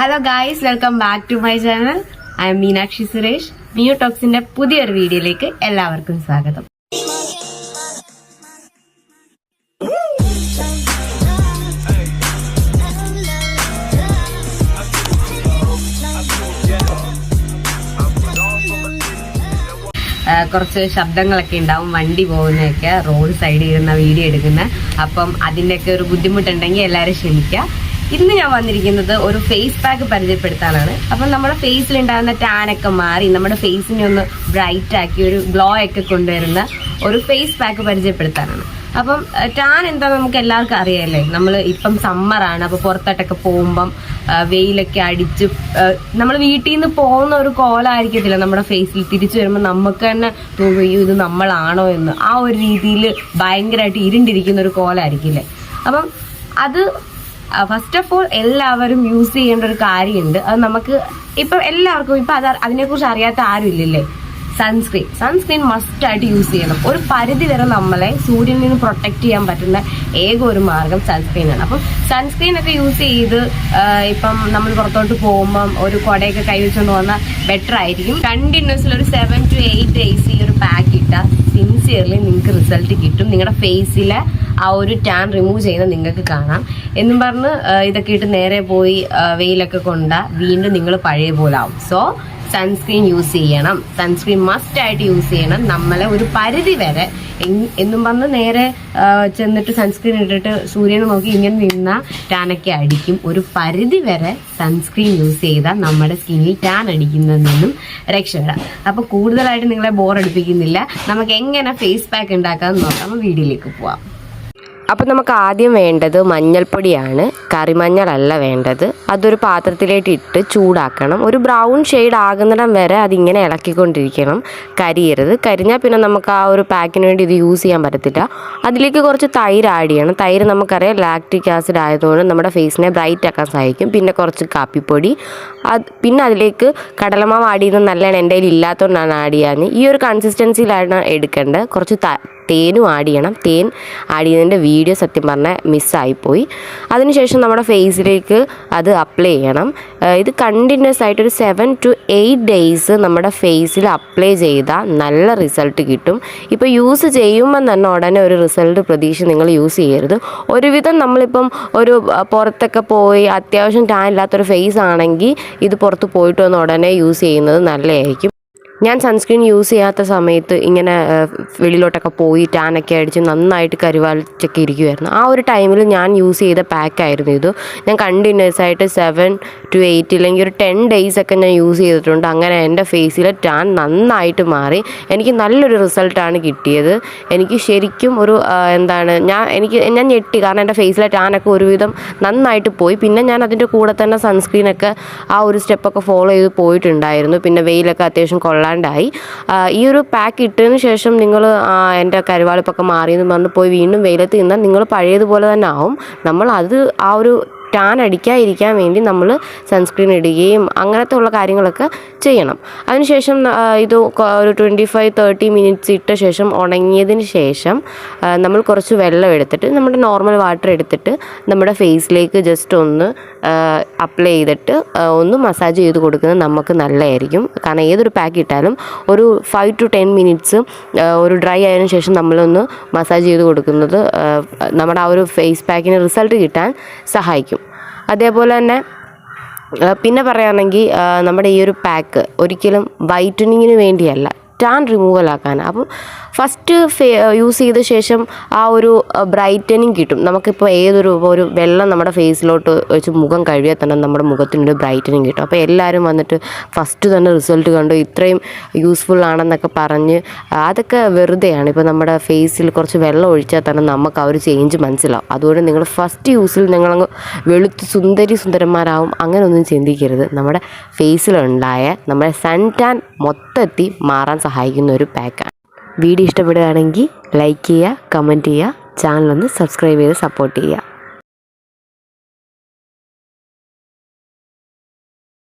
Hello guys welcome back to my channel I'm Meenakshi Suresh മിയോ ടോക്സിന്റെ പുതിയൊരു വീഡിയോയിലേക്ക് എല്ലാവർക്കും സ്വാഗതം. കുറച്ച് ശബ്ദങ്ങളൊക്കെ ഉണ്ടാവും. വണ്ടി പോകുന്നതൊക്കെ റോഡ് സൈഡിൽ ഇരുന്ന വീഡിയോ എടുക്കുന്ന. അപ്പം അതിന്റെയൊക്കെ ഒരു ബുദ്ധിമുട്ടുണ്ടെങ്കിൽ എല്ലാവരും ക്ഷമിക്കുക. ഇന്ന് ഞാൻ വന്നിരിക്കുന്നത് ഒരു ഫേസ് പാക്ക് പരിചയപ്പെടുത്താനാണ്. അപ്പം നമ്മുടെ ഫേസിൽ ഉണ്ടാകുന്ന ടാനൊക്കെ മാറി നമ്മുടെ ഫേസിനെ ഒന്ന് ബ്രൈറ്റ് ആക്കി ഒരു ഗ്ലോ ഒക്കെ കൊണ്ടുവരുന്ന ഒരു ഫേസ് പാക്ക് പരിചയപ്പെടുത്താനാണ്. അപ്പം ടാൻ എന്താ നമുക്ക് എല്ലാവർക്കും അറിയാമല്ലേ നമ്മൾ ഇപ്പം സമ്മറാണ് അപ്പോൾ പുറത്തോട്ടൊക്കെ പോകുമ്പം വെയിലൊക്കെ അടിച്ച് നമ്മൾ വീട്ടിൽ നിന്ന് പോകുന്ന ഒരു കോലമായിരിക്കത്തില്ല നമ്മുടെ ഫേസിൽ തിരിച്ചു വരുമ്പോൾ നമുക്ക് തന്നെ തോന്നുകയോ ഇത് നമ്മളാണോ എന്ന്. ആ ഒരു രീതിയിൽ ഭയങ്കരമായിട്ട് ഇരുണ്ടിരിക്കുന്ന ഒരു കോലമായിരിക്കില്ലേ അപ്പം അത് ഫസ്റ്റ് ഓഫ് ഓൾ എല്ലാവരും യൂസ് ചെയ്യേണ്ട ഒരു കാര്യമുണ്ട്. അത് നമുക്ക് ഇപ്പം എല്ലാവർക്കും ഇപ്പം അത് അതിനെക്കുറിച്ച് അറിയാത്ത ആരും ഇല്ലല്ലേ സൺസ്ക്രീൻ സൺസ്ക്രീൻ മസ്റ്റ് ആയിട്ട് യൂസ് ചെയ്യണം. ഒരു പരിധി വരെ നമ്മളെ സൂര്യനിൽ നിന്ന് പ്രൊട്ടക്ട് ചെയ്യാൻ പറ്റുന്ന ഏക ഒരു മാർഗം സൺസ്ക്രീനാണ് അപ്പം സൺസ്ക്രീൻ ഒക്കെ യൂസ് ചെയ്ത് ഇപ്പം നമ്മൾ പുറത്തോട്ട് പോകുമ്പം ഒരു കുടയൊക്കെ കൈ വെച്ചുകൊണ്ട് വന്നാൽ ബെറ്റർ ആയിരിക്കും. കണ്ടിന്യൂസിൽ ഒരു സെവൻ ടു എയ്റ്റ് ഡേയ്സ് ഈ ഒരു പാക്ക് ഇട്ടാൽ സിൻസിയർലി നിങ്ങൾക്ക് റിസൾട്ട് കിട്ടും. നിങ്ങളുടെ ഫേസിലെ ആ ഒരു ടാൻ റിമൂവ് ചെയ്യുന്നത് നിങ്ങൾക്ക് കാണാം. എന്നും പറഞ്ഞ് ഇതൊക്കെ ഇട്ട് നേരെ പോയി വെയിലൊക്കെ കൊണ്ട വീണ്ടും നിങ്ങൾ പഴയ പോലെ ആവും. സോ സൺസ്ക്രീൻ യൂസ് ചെയ്യണം. സൺസ്ക്രീൻ മസ്റ്റ് ആയിട്ട് യൂസ് ചെയ്യണം. നമ്മളെ ഒരു പരിധി വരെ. എന്നും പറഞ്ഞ് നേരെ ചെന്നിട്ട് സൺസ്ക്രീൻ ഇട്ടിട്ട് സൂര്യനെ നോക്കി ഇങ്ങനെ നിന്ന ടാനൊക്കെ അടിക്കും. ഒരു പരിധി വരെ സൺസ്ക്രീൻ യൂസ് ചെയ്താൽ നമ്മുടെ സ്കിന്നിൽ ടാൻ അടിക്കുന്നതിൽ നിന്നും രക്ഷപ്പെടാം. അപ്പോൾ കൂടുതലായിട്ട് നിങ്ങളെ ബോർ അടുപ്പിക്കുന്നില്ല. നമുക്ക് എങ്ങനെ ഫേസ് പാക്ക് ഉണ്ടാക്കാമെന്ന് നോക്കാം. വീഡിയോയിലേക്ക് പോവാം. അപ്പോൾ നമുക്ക് ആദ്യം വേണ്ടത് മഞ്ഞൾപ്പൊടിയാണ്. കറിമഞ്ഞളല്ല വേണ്ടത്. അതൊരു പാത്രത്തിലേക്ക് ഇട്ട് ചൂടാക്കണം. ഒരു ബ്രൗൺ ഷെയ്ഡ് ആകുന്നിടം വരെ അതിങ്ങനെ ഇളക്കിക്കൊണ്ടിരിക്കണം. കരിയരുത്. കരിഞ്ഞാൽ പിന്നെ നമുക്ക് ആ ഒരു പാക്കിന് വേണ്ടി ഇത് യൂസ് ചെയ്യാൻ പറ്റത്തില്ല. അതിലേക്ക് കുറച്ച് തൈര് ആഡ് ചെയ്യണം. തൈര് നമുക്കറിയാം ലാക്ടിക് ആസിഡ് ആയതുകൊണ്ട് നമ്മുടെ ഫേസിനെ ബ്രൈറ്റ് ആക്കാൻ സഹായിക്കും. പിന്നെ കുറച്ച് കാപ്പിപ്പൊടി. അത് പിന്നെ അതിലേക്ക് കടലമാവ് ആഡ് ചെയ്യുന്നത് നല്ലതാണ്. എന്റെ കയ്യിൽ ഇല്ലാത്തതുകൊണ്ടാണ് ആഡ് ചെയ്യാൻ ഈ ഒരു കൺസിസ്റ്റൻസിയിലാണ് എടുക്കേണ്ടത്. കുറച്ച് തേനും ആഡ് ചെയ്യണം. തേൻ ആഡ് ചെയ്യുന്നതിന്റെ വീഡിയോ സത്യം പറഞ്ഞാൽ മിസ്സായിപ്പോയി അതിനുശേഷം നമ്മുടെ ഫേസിലേക്ക് അത് അപ്ലൈ ചെയ്യണം. ഇത് കണ്ടിന്യൂസ് ആയിട്ട് ഒരു സെവൻ ടു എയ്റ്റ് ഡേയ്സ് നമ്മുടെ ഫേസിൽ അപ്ലൈ ചെയ്താൽ നല്ല റിസൾട്ട് കിട്ടും. ഇപ്പോൾ യൂസ് ചെയ്യുമ്പം തന്നെ ഉടനെ ഒരു റിസൾട്ട് പ്രതീക്ഷ നിങ്ങൾ യൂസ് ചെയ്യരുത്. ഒരുവിധം നമ്മളിപ്പം ഒരു പുറത്തൊക്കെ പോയി അത്യാവശ്യം ടാൻ ഇല്ലാത്തൊരു ഫേസ് ആണെങ്കിൽ ഇത് പുറത്ത് പോയിട്ട് വന്ന് ഉടനെ യൂസ് ചെയ്യുന്നത് നല്ലതായിരിക്കും. ഞാൻ സൺസ്ക്രീൻ യൂസ് ചെയ്യാത്ത സമയത്ത് ഇങ്ങനെ വെളിയിലോട്ടൊക്കെ പോയി ടാനൊക്കെ അടിച്ച് നന്നായിട്ട് കരുവാളിച്ചൊക്കെ ഇരിക്കുമായിരുന്നു ആ ഒരു ടൈമിൽ ഞാൻ യൂസ് ചെയ്ത പാക്കായിരുന്നു ഇത്. ഞാൻ കണ്ടിന്യൂസ് ആയിട്ട് സെവൻ ടു എയ്റ്റ് ഇല്ലെങ്കിൽ ഒരു ടെൻ ഡേയ്സ് ഒക്കെ ഞാൻ യൂസ് ചെയ്തിട്ടുണ്ട്. അങ്ങനെ എന്റെ ഫേസിൽ ടാൻ നന്നായിട്ട് മാറി. എനിക്ക് നല്ലൊരു റിസൾട്ടാണ് കിട്ടിയത്. എനിക്ക് ശരിക്കും ഒരു എന്താണ് ഞാൻ എനിക്ക് ഞാൻ ഞെട്ടി. കാരണം എന്റെ ഫേസിലെ ടാനൊക്കെ ഒരുവിധം നന്നായിട്ട് പോയി. പിന്നെ ഞാൻ അതിന്റെ കൂടെ തന്നെ സൺസ്ക്രീനൊക്കെ ആ ഒരു സ്റ്റെപ്പൊക്കെ ഫോളോ ചെയ്ത് പോയിട്ടുണ്ടായിരുന്നു. പിന്നെ വെയിലൊക്കെ അത്യാവശ്യം കൊള്ളാണ്ടായി ആ, ഈ ഒരു പാക്ക് ഇട്ടതിന് ശേഷം നിങ്ങൾ എന്റെ കരുവാളിപ്പൊക്കെ മാറിയെന്ന് പറഞ്ഞ് പോയി വീണ്ടും വെയിലത്ത് നിന്നാൽ നിങ്ങൾ പഴയതുപോലെ തന്നെ ആവും. നമ്മൾ അത് ആ ഒരു ടാൻ അടിക്കാതിരിക്കാൻ വേണ്ടി നമ്മൾ സൺസ്ക്രീൻ ഇടുകയും അങ്ങനത്തെ ഉള്ള കാര്യങ്ങളൊക്കെ ചെയ്യണം. അതിനുശേഷം ഇത് ഒരു ട്വന്റി ഫൈവ് തേർട്ടി മിനിറ്റ്സ് ഇട്ട ശേഷം ഉണങ്ങിയതിന് ശേഷം നമ്മൾ കുറച്ച് വെള്ളം എടുത്തിട്ട് നമ്മുടെ നോർമൽ വാട്ടർ എടുത്തിട്ട് നമ്മുടെ ഫേസിലേക്ക് ജസ്റ്റ് ഒന്ന് അപ്ലൈ ചെയ്തിട്ട് ഒന്ന് മസാജ് ചെയ്ത് കൊടുക്കുന്നത് നമുക്ക് നല്ലതായിരിക്കും. കാരണം ഏതൊരു പാക്ക് ഇട്ടാലും ഒരു ഫൈവ് ടു ടെൻ മിനിറ്റ്സ് ഒരു ഡ്രൈ ആയതിനു ശേഷം നമ്മളൊന്ന് മസാജ് ചെയ്ത് കൊടുക്കുന്നത് നമ്മുടെ ആ ഒരു ഫേസ് പാക്കിന് റിസൾട്ട് കിട്ടാൻ സഹായിക്കും. അതേപോലെ തന്നെ പിന്നെ പറയുകയാണെങ്കിൽ നമ്മുടെ ഈ ഒരു പാക്ക് ഒരിക്കലും വൈറ്റനിങ്ങിന് വേണ്ടിയല്ല ടാൻ റിമൂവൽ ആക്കാൻ അപ്പം ഫസ്റ്റ് യൂസ് ചെയ്ത ശേഷം ആ ഒരു ബ്രൈറ്റനിങ് കിട്ടും. നമുക്കിപ്പോൾ ഏതൊരു ഒരു വെള്ളം നമ്മുടെ ഫേസിലോട്ട് വെച്ച് മുഖം കഴുകിയാൽ തന്നെ നമ്മുടെ മുഖത്തിനൊരു ബ്രൈറ്റനിങ് കിട്ടും. അപ്പോൾ എല്ലാവരും വന്നിട്ട് ഫസ്റ്റ് തന്നെ റിസൾട്ട് കണ്ടു. ഇത്രയും യൂസ്ഫുൾ ആണെന്നൊക്കെ പറഞ്ഞ് അതൊക്കെ വെറുതെയാണ്. ഇപ്പോൾ നമ്മുടെ ഫേസിൽ കുറച്ച് വെള്ളം ഒഴിച്ചാൽ തന്നെ നമുക്ക് ആ ഒരു ചേഞ്ച് മനസ്സിലാവും. അതുകൊണ്ട് നിങ്ങൾ ഫസ്റ്റ് യൂസിൽ നിങ്ങളങ്ങ് വെളുത്ത് സുന്ദരി സുന്ദരന്മാരാവും. അങ്ങനെയൊന്നും ചിന്തിക്കരുത്. നമ്മുടെ ഫേസിലുണ്ടായ നമ്മുടെ സൺ ടാൻ മൊത്തത്തിൽ മാറാൻ സഹായിക്കുന്ന ഒരു പാക്കാണ്. വീഡിയോ ഇഷ്ടപ്പെടുകയാണെങ്കിൽ ലൈക്ക് ചെയ്യുക കമന്റ് ചെയ്യുക ചാനലൊന്ന് സബ്സ്ക്രൈബ് ചെയ്ത് സപ്പോർട്ട് ചെയ്യുക.